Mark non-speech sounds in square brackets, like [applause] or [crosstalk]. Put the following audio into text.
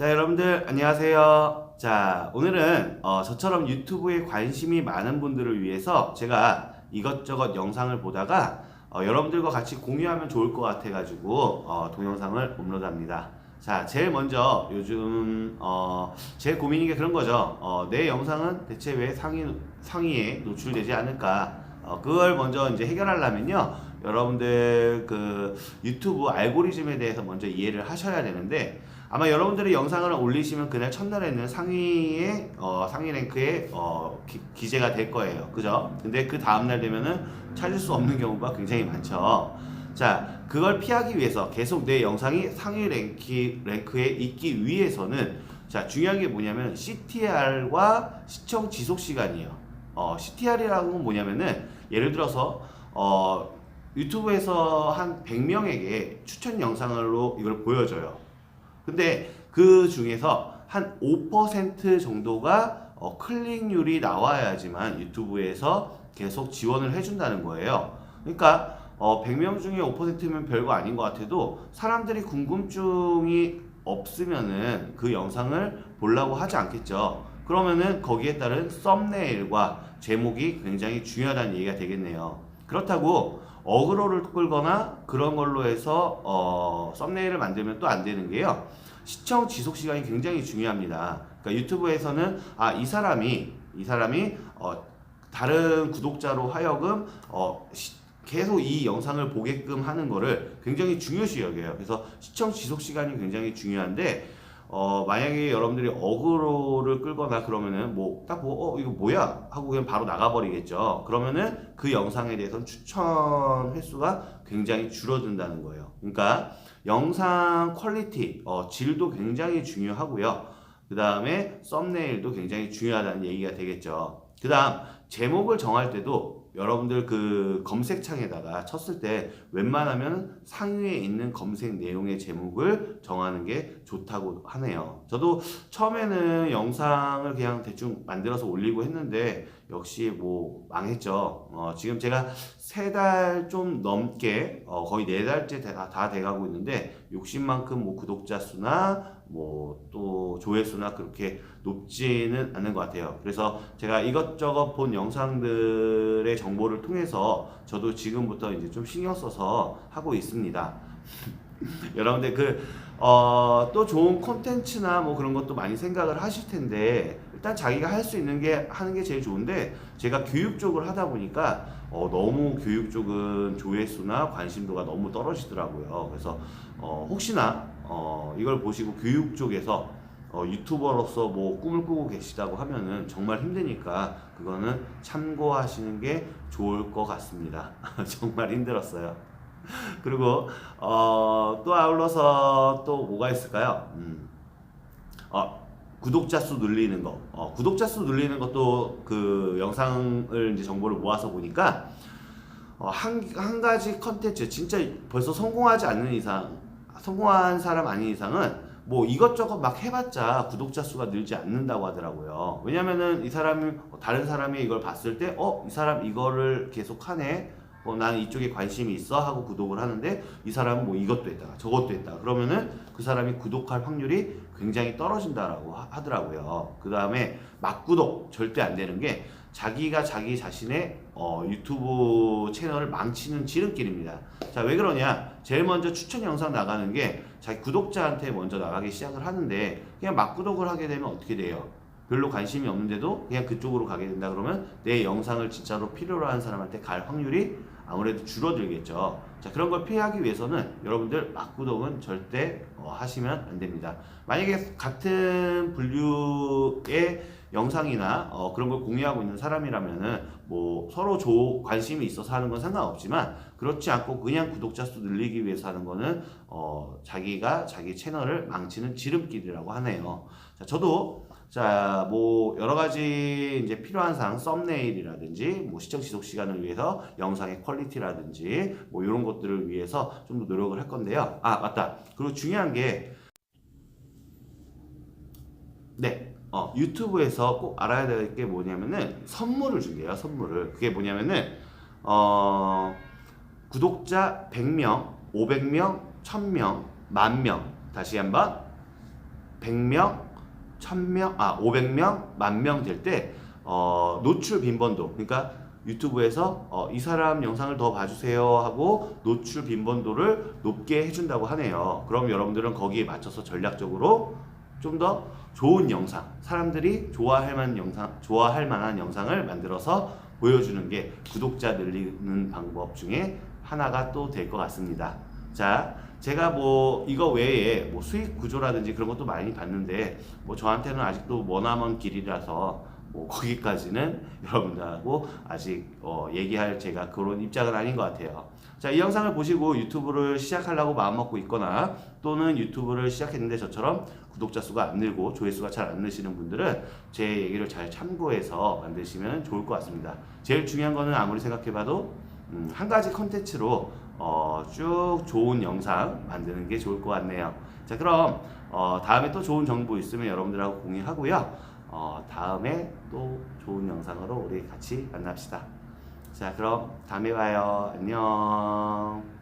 자, 여러분들 안녕하세요. 자, 오늘은 어, 저처럼 유튜브에 관심이 많은 분들을 위해서 제가 이것저것 영상을 보다가 어, 여러분들과 같이 공유하면 좋을 것 같아 가지고 어, 동영상을 업로드 합니다. 자, 제일 먼저 요즘 어, 제일 고민인 게 그런 거죠. 어, 내 영상은 대체 왜 상위 상위에 노출되지 않을까? 어, 그걸 먼저 이제 해결하려면요. 여러분들 그 유튜브 알고리즘에 대해서 먼저 이해를 하셔야 되는데 아마 여러분들이 영상을 올리시면 그날 첫날에는 상위에 어, 상위 랭크에 어, 기, 기재가 될 거예요. 그죠? 근데 그 다음날 되면은 찾을 수 없는 경우가 굉장히 많죠. 자, 그걸 피하기 위해서 계속 내 영상이 상위 랭키, 랭크에 있기 위해서는 자, 중요한 게 뭐냐면 CTR과 시청 지속 시간이에요. 어, CTR이라는 건 뭐냐면은 예를 들어서 어, 유튜브에서 한 100명에게 추천 영상으로 이걸 보여줘요. 근데 그 중에서 한 5% 정도가 어, 클릭률이 나와야지만 유튜브에서 계속 지원을 해준다는 거예요. 그러니까 어, 100명 중에 5%면 별거 아닌 것 같아도 사람들이 궁금증이 없으면은 그 영상을 보려고 하지 않겠죠. 그러면은 거기에 따른 썸네일과 제목이 굉장히 중요하다는 얘기가 되겠네요. 그렇다고 어그로를 끌거나 그런 걸로 해서 어, 썸네일을 만들면 또 안 되는 게요. 시청 지속 시간이 굉장히 중요합니다. 그러니까 유튜브에서는 아 이 사람이 이 사람이 어, 다른 구독자로 하여금 어, 시- 계속 이 영상을 보게끔 하는 거를 굉장히 중요시 여겨요. 그래서 시청 지속 시간이 굉장히 중요한데 어, 만약에 여러분들이 어그로를 끌거나 그러면은 뭐 딱 보고 어 이거 뭐야 하고 그냥 바로 나가버리겠죠. 그러면은 그 영상에 대해서는 추천 횟수가 굉장히 줄어든다는 거예요. 그러니까 영상 퀄리티, 어, 질도 굉장히 중요하고요. 그 다음에 썸네일도 굉장히 중요하다는 얘기가 되겠죠. 그 다음 제목을 정할 때도 여러분들 그 검색창에다가 쳤을 때 웬만하면 상위에 있는 검색 내용의 제목을 정하는 게 좋다고 하네요. 저도 처음에는 영상을 그냥 대충 만들어서 올리고 했는데 역시 뭐 망했죠. 어, 지금 제가 세 달 좀 넘게 어, 거의 네 달째 다, 다 돼가고 있는데 욕심만큼 뭐 구독자 수나 뭐 또 조회수나 그렇게 높지는 않는 것 같아요. 그래서 제가 이것저것 본 영상들의 정보를 통해서 저도 지금부터 이제 좀 신경 써서 하고 있습니다. [laughs] 여러분들 그, 어, 또 좋은 콘텐츠나 뭐 그런 것도 많이 생각을 하실 텐데, 일단 자기가 할 수 있는 게 하는 게 제일 좋은데, 제가 교육 쪽을 하다 보니까, 어, 너무 교육 쪽은 조회수나 관심도가 너무 떨어지더라고요. 그래서, 어, 혹시나, 어, 이걸 보시고 교육 쪽에서 어, 유튜버로서 뭐 꿈을 꾸고 계시다고 하면은 정말 힘드니까 그거는 참고하시는 게 좋을 것 같습니다. [laughs] 정말 힘들었어요. [laughs] 그리고 어, 또 아울러서 또 뭐가 있을까요? 음. 어, 구독자 수 늘리는 거. 어, 구독자 수 늘리는 것도 그 영상을 이제 정보를 모아서 보니까 어, 한, 한 가지 컨텐츠 진짜 벌써 성공하지 않는 이상 성공한 사람 아닌 이상은 뭐 이것저것 막 해봤자 구독자 수가 늘지 않는다고 하더라고요. 왜냐면은 이 사람이 다른 사람이 이걸 봤을 때 어 이 사람 이거를 계속 하네. 어, 나는 이쪽에 관심이 있어 하고 구독을 하는데 이 사람은 뭐 이것도 했다 저것도 했다 그러면은 그 사람이 구독할 확률이 굉장히 떨어진다라고 하- 하더라고요 그 다음에 막구독 절대 안 되는 게 자기가 자기 자신의 어, 유튜브 채널을 망치는 지름길입니다. 자 왜 그러냐? 제일 먼저 추천 영상 나가는 게 자기 구독자한테 먼저 나가기 시작을 하는데 그냥 막 구독을 하게 되면 어떻게 돼요? 별로 관심이 없는데도 그냥 그쪽으로 가게 된다 그러면 내 영상을 진짜로 필요로 하는 사람한테 갈 확률이 아무래도 줄어들겠죠. 자, 그런 걸 피하기 위해서는 여러분들 막구독은 절대 어, 하시면 안 됩니다. 만약에 같은 분류의 영상이나 어, 그런 걸 공유하고 있는 사람이라면은 뭐 서로 조, 관심이 있어서 하는 건 상관없지만 그렇지 않고 그냥 구독자 수 늘리기 위해서 하는 거는 어, 자기가 자기 채널을 망치는 지름길이라고 하네요. 자, 저도 자, 뭐 여러 가지 이제 필요한 사항 썸네일이라든지 뭐 시청 지속 시간을 위해서 영상의 퀄리티라든지 뭐 이런 것들을 위해서 좀 더 노력을 할 건데요. 아, 맞다. 그리고 중요한 게 네. 어, 유튜브에서 꼭 알아야 될 게 뭐냐면은 선물을 준대요. 선물을. 그게 뭐냐면은 어, 구독자 100명, 500명, 1000명, 만명. 다시 한번 100명, 1000명, 아 500명, 만 명 될 때 어, 노출 빈번도 그러니까 유튜브에서 어, 이 사람 영상을 더 봐주세요 하고 노출 빈번도를 높게 해준다고 하네요. 그럼 여러분들은 거기에 맞춰서 전략적으로 좀 더 좋은 영상, 사람들이 좋아할 만한 영상, 좋아할 만한 영상을 만들어서 보여주는 게 구독자 늘리는 방법 중에 하나가 또 될 것 같습니다. 자, 제가 뭐 이거 외에 뭐 수익 구조라든지 그런 것도 많이 봤는데 뭐 저한테는 아직도 머나먼 길이라서 뭐 거기까지는 [laughs] 여러분들하고 아직 어 얘기할 제가 그런 입장은 아닌 것 같아요. 자, 이 영상을 보시고 유튜브를 시작하려고 마음먹고 있거나 또는 유튜브를 시작했는데 저처럼 구독자 수가 안 늘고 조회수가 잘 안 늘시는 분들은 제 얘기를 잘 참고해서 만드시면 좋을 것 같습니다. 제일 중요한 거는 아무리 생각해봐도 음, 한 가지 컨텐츠로 어, 쭉 좋은 영상 만드는 게 좋을 것 같네요. 자, 그럼 어, 다음에 또 좋은 정보 있으면 여러분들하고 공유하고요. 어, 다음에 또 좋은 영상으로 우리 같이 만납시다. 자, 그럼 다음에 봐요. 안녕.